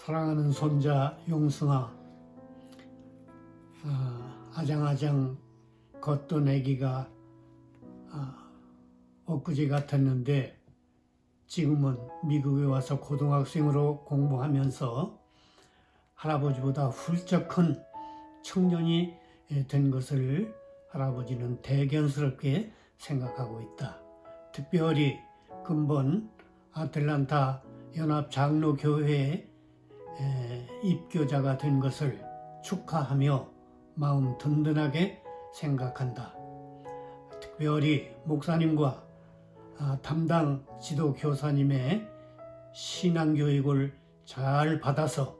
사랑하는 손자 용승아, 아, 아장아장 걷던 아기가 아, 엊그제 같았는데 지금은 미국에 와서 고등학생으로 공부하면서 할아버지보다 훌쩍 큰 청년이 된 것을 할아버지는 대견스럽게 생각하고 있다. 특별히 근본 아틀란타 연합 장로교회에 에, 입교자가 된 것을 축하하며 마음 든든하게 생각한다. 특별히 목사님과 아, 담당 지도 교사님의 신앙 교육을 잘 받아서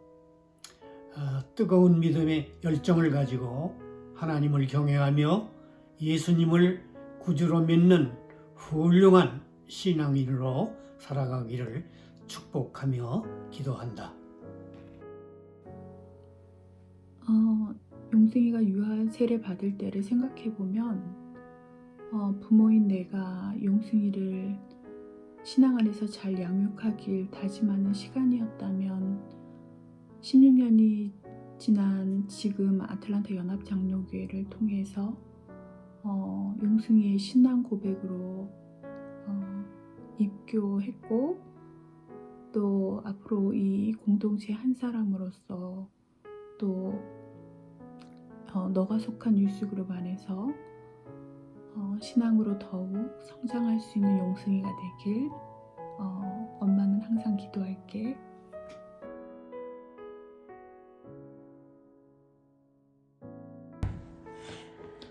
아, 뜨거운 믿음의 열정을 가지고 하나님을 경외하며 예수님을 구주로 믿는 훌륭한 신앙인으로 살아가기를 축복하며 기도한다. 용승이가 유아 세례 받을 때를 생각해 보면 어, 부모인 내가 용승이를 신앙 안에서 잘 양육하길 다짐하는 시간이었다면 16년이 지난 지금 아틀란타 연합 장로교회를 통해서 어, 용승이의 신앙 고백으로 어, 입교했고 또 앞으로 이 공동체 한 사람으로서 또 어, 너가 속한 뉴스그룹 안에서 어, 신앙으로 더욱 성장할 수 있는 용승이가 되길 어, 엄마는 항상 기도할게.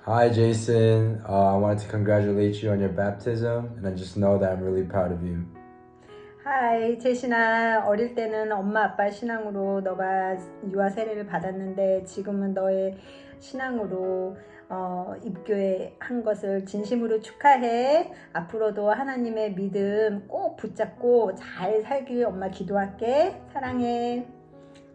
Hi, Jason. Uh, I wanted to congratulate you on your baptism, and I just know that I'm really proud of you. 하이 제신아 어릴 때는 엄마 아빠 신앙으로 너가 유아 세례를 받았는데 지금은 너의 신앙으로 어, 입교에 한 것을 진심으로 축하해 앞으로도 하나님의 믿음 꼭 붙잡고 잘 살길 엄마 기도할게 사랑해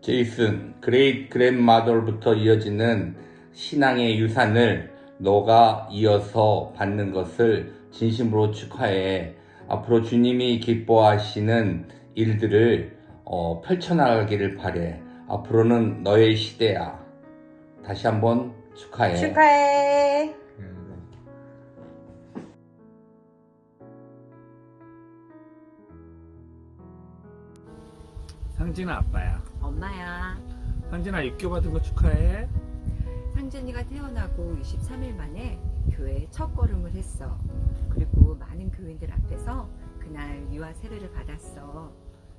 제이슨, 그레이트 그랜마더부터 이어지는 신앙의 유산을 너가 이어서 받는 것을 진심으로 축하해. 앞으로 주님이 기뻐하시는 일들을 어, 펼쳐나가기를 바래. 앞으로는 너의 시대야. 다시 한번 축하해. 축하해 상진아 아빠야. 엄마야, 상진아 입교 받은 거 축하해. 상준이가 태어나고 23일 만에 교회에 첫 걸음을 했어. 그리고 많은 교인들 앞에서 그날 유아 세례를 받았어.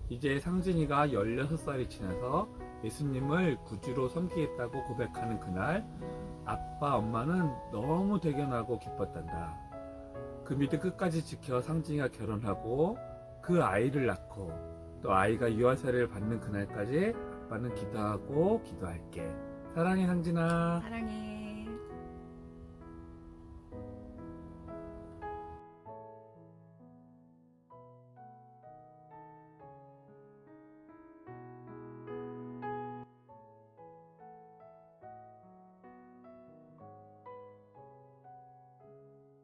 이제 상진이가 16살이 지나서 예수님을 구주로 섬기겠다고 고백하는 그날 아빠 엄마는 너무 대견하고 기뻤단다. 그 믿음 끝까지 지켜 상진이가 결혼하고 그 아이를 낳고 또 아이가 유아세례를 받는 그날까지 아빠는 기도하고 기도할게. 사랑해 상진아. 사랑해.